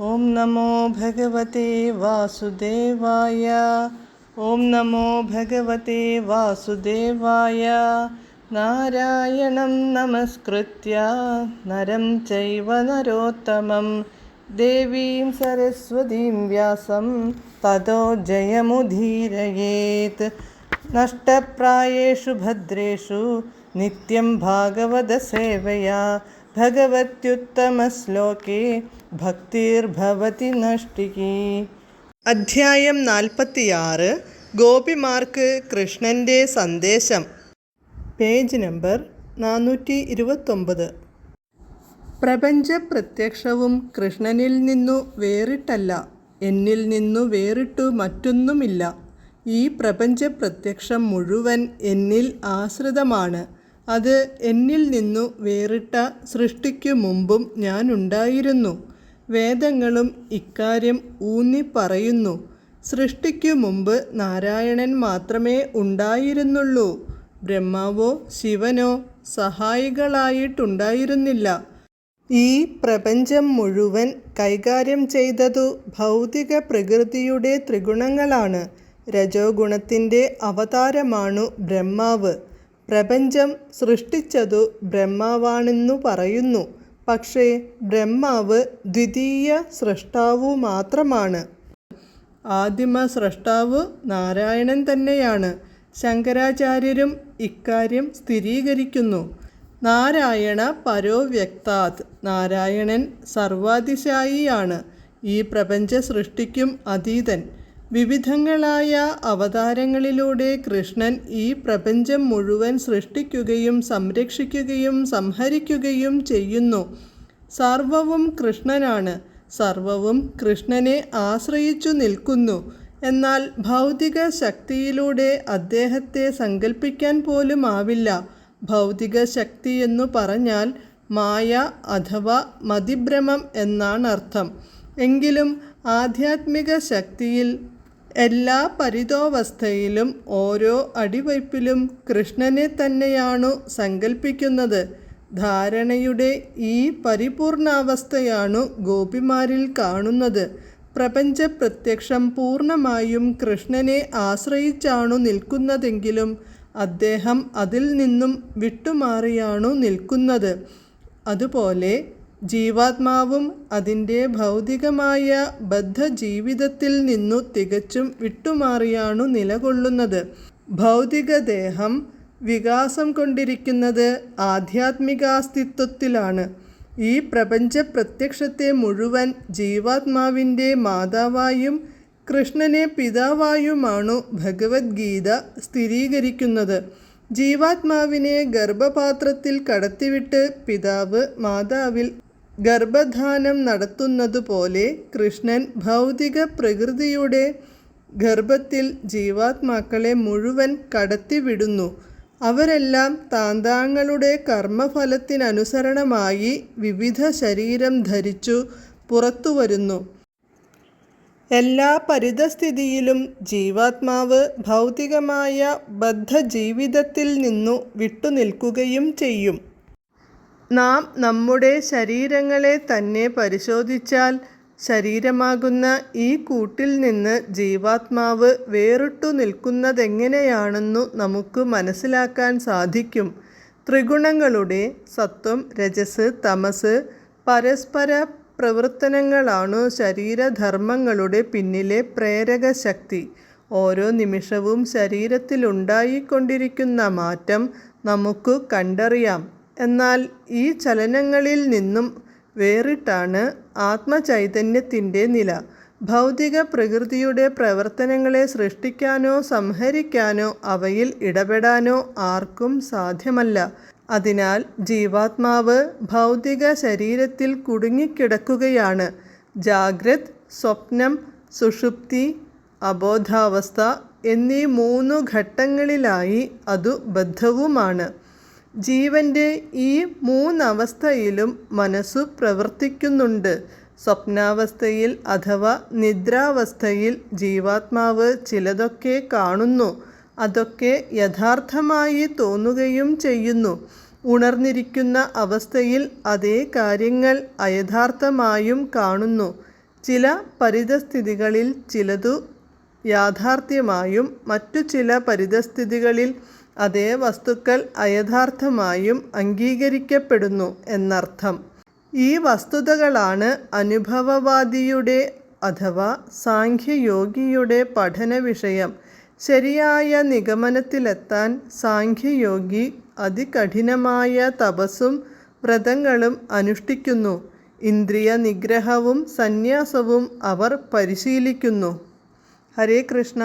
ॐ नमो भगवते वासुदेवाय। ॐ नमो भगवते वासुदेवाय। नारायणं नमस्कृत्य नरं चैव नरोत्तमं। देवीं सरस्वतीं व्यासं ततो जयमुदीरयेत्। नष्टप्रायेषु भद्रेषु नित्यं भागवतसेवया ഭഗവത്യുത്തമശ്ലോകേ ഭക്തിർഭവതി നഷ്ടികി അധ്യായം നാൽപ്പത്തിയാറ് ഗോപിമാർക്ക് കൃഷ്ണന്റെ സന്ദേശം. പേജ് നമ്പർ നാനൂറ്റി ഇരുപത്തൊമ്പത് പ്രപഞ്ച പ്രത്യക്ഷവും കൃഷ്ണനിൽ നിന്നു വേറിട്ടല്ല എന്നിൽ നിന്നു വേറിട്ടു മറ്റൊന്നുമില്ല. ഈ പ്രപഞ്ച പ്രത്യക്ഷം മുഴുവൻ എന്നിൽ ആശ്രിതമാണ്. അത് എന്നിൽ നിന്നു വേറിട്ട സൃഷ്ടിക്കു മുമ്പും ഞാനുണ്ടായിരുന്നു വേദങ്ങളും ഇക്കാര്യം ഊന്നി പറയുന്നു. സൃഷ്ടിക്കു മുമ്പ് നാരായണൻ മാത്രമേ ഉണ്ടായിരുന്നുള്ളൂ. ബ്രഹ്മാവോ ശിവനോ സഹായികളായിട്ടുണ്ടായിരുന്നില്ല. ഈ പ്രപഞ്ചം മുഴുവൻ കൈകാര്യം ചെയ്തതു ഭൗതിക പ്രകൃതിയുടെ ത്രിഗുണങ്ങളാണ്. രജോഗുണത്തിന്റെ അവതാരമാണു ബ്രഹ്മാവ്. പ്രപഞ്ചം സൃഷ്ടിച്ചതു ബ്രഹ്മാവാണെന്നു പറയുന്നു. പക്ഷേ ബ്രഹ്മാവ് ദ്വിതീയ സൃഷ്ടാവു മാത്രമാണ്. ആദിമ സൃഷ്ടാവ് നാരായണൻ തന്നെയാണ്. ശങ്കരാചാര്യരും ഇക്കാര്യം സ്ഥിരീകരിക്കുന്നു. നാരായണ പരോവ്യക്താത് നാരായണൻ സർവാതിശായിയാണ് ഈ പ്രപഞ്ച സൃഷ്ടിക്കും അതീതൻ. വിവിധങ്ങളായ അവതാരങ്ങളിലൂടെ കൃഷ്ണൻ ഈ പ്രപഞ്ചം മുഴുവൻ സൃഷ്ടിക്കുകയും സംരക്ഷിക്കുകയും സംഹരിക്കുകയും ചെയ്യുന്നു. സർവവും കൃഷ്ണനാണ്. സർവവും കൃഷ്ണനെ ആശ്രയിച്ചു നിൽക്കുന്നു. എന്നാൽ ഭൗതിക ശക്തിയിലൂടെ അദ്ദേഹത്തെ സങ്കല്പിക്കാൻ പോലും ആവില്ല. ഭൗതിക ശക്തി എന്നു പറഞ്ഞാൽ മായ അഥവാ മതിഭ്രമം എന്നാണർത്ഥം എങ്കിലും ആധ്യാത്മിക ശക്തിയിൽ എല്ലാ പരിതോവസ്ഥയിലും ഓരോ അടിവയ്പിലും കൃഷ്ണനെ തന്നെയാണു സങ്കല്പിക്കുന്നത് ധാരണയുടെ ഈ പരിപൂർണാവസ്ഥയാണു ഗോപിമാരിൽ കാണുന്നത്. പ്രപഞ്ച പ്രത്യക്ഷം പൂർണമായും കൃഷ്ണനെ ആശ്രയിച്ചാണു നിൽക്കുന്നതെങ്കിലും അദ്ദേഹം അതിൽ നിന്നും വിട്ടുമാറിയാണു നിൽക്കുന്നത്. അതുപോലെ ജീവാത്മാവും അതിന്റെ ഭൗതികമായ ബദ്ധജീവിതത്തിൽ നിന്നു തികച്ചും വിട്ടുമാറിയാണു നിലകൊള്ളുന്നത്. ഭൗതികദേഹം വികാസം കൊണ്ടിരിക്കുന്നത് ആധ്യാത്മികാസ്തിത്വത്തിലാണ്. ഈ പ്രപഞ്ച പ്രത്യക്ഷത്തെ മുഴുവൻ ജീവാത്മാവിന്റെ മാതാവായും കൃഷ്ണനെ പിതാവായുമാണു ഭഗവത്ഗീത സ്ഥിരീകരിക്കുന്നത്. ജീവാത്മാവിനെ ഗർഭപാത്രത്തിൽ കടത്തിവിട്ട് പിതാവ് മാതാവിൽ ഗർഭധാനം നടത്തുന്നതുപോലെ കൃഷ്ണൻ ഭൗതിക പ്രകൃതിയുടെ ഗർഭത്തിൽ ജീവാത്മാക്കളെ മുഴുവൻ കടത്തിവിടുന്നു. അവരെല്ലാം താന്താങ്ങളുടെ കർമ്മഫലത്തിനനുസരണമായി വിവിധ ശരീരം ധരിച്ചു പുറത്തു വരുന്നു എല്ലാ പരിതസ്ഥിതിയിലും ജീവാത്മാവ് ഭൗതികമായ ബദ്ധജീവിതത്തിൽ നിന്നു വിട്ടുനിൽക്കുകയും ചെയ്യും. നാം നമ്മുടെ ശരീരങ്ങളെ തന്നെ പരിശോധിച്ചാൽ ശരീരമാകുന്ന ഈ കൂട്ടിൽ നിന്ന് ജീവാത്മാവ് വേറിട്ടു നിൽക്കുന്നതെങ്ങനെയാണെന്നു നമുക്ക് മനസ്സിലാക്കാൻ സാധിക്കും. ത്രിഗുണങ്ങളുടെ സത്വം രജസ് തമസ് പരസ്പര പ്രവർത്തനങ്ങളാണു ശരീരധർമ്മങ്ങളുടെ പിന്നിലെ പ്രേരക ശക്തി ഓരോ നിമിഷവും ശരീരത്തിലുണ്ടായിക്കൊണ്ടിരിക്കുന്ന മാറ്റം നമുക്ക് കണ്ടറിയാം. എന്നാൽ ഈ ചലനങ്ങളിൽ നിന്നും വേറിട്ടാണ് ആത്മചൈതന്യത്തിന്റെ നില. ഭൗതിക പ്രകൃതിയുടെ പ്രവർത്തനങ്ങളെ സൃഷ്ടിക്കാനോ സംഹരിക്കാനോ അവയിൽ ഇടപെടാനോ ആർക്കും സാധ്യമല്ല. അതിനാൽ ജീവാത്മാവ് ഭൗതിക ശരീരത്തിൽ കുടുങ്ങിക്കിടക്കുകയാണ്. ജാഗ്രത് സ്വപ്നം സുഷുപ്തി അബോധാവസ്ഥ എന്നീ മൂന്നു ഘട്ടങ്ങളിലായി അതു ബദ്ധവുമാണ്. ജീവന്റെ ഈ മൂന്നവസ്ഥയിലും മനസ്സു പ്രവർത്തിക്കുന്നുണ്ട്. സ്വപ്നാവസ്ഥയിൽ അഥവാ നിദ്രാവസ്ഥയിൽ ജീവാത്മാവ് ചിലതൊക്കെ കാണുന്നു. അതൊക്കെ യഥാർത്ഥമായി തോന്നുകയും ചെയ്യുന്നു. ഉണർന്നിരിക്കുന്ന അവസ്ഥയിൽ അതേ കാര്യങ്ങൾ അയഥാർത്ഥമായും കാണുന്നു. ചില പരിതസ്ഥിതികളിൽ ചിലതു യാഥാർത്ഥ്യമായും മറ്റു ചില പരിതസ്ഥിതികളിൽ അതേ വസ്തുക്കൾ അയഥാർത്ഥമായും അംഗീകരിക്കപ്പെടുന്നു എന്നർത്ഥം. ഈ വസ്തുതകളാണ് അനുഭവവാദിയുടെ അഥവാ സാഖ്യയോഗിയുടെ പഠന വിഷയം ശരിയായ നിഗമനത്തിലെത്താൻ സാഖ്യയോഗി അതികഠിനമായ തപസ്സും വ്രതങ്ങളും അനുഷ്ഠിക്കുന്നു. ഇന്ദ്രിയ നിഗ്രഹവും സന്യാസവും അവർ പരിശീലിക്കുന്നു. ഹരേ കൃഷ്ണ.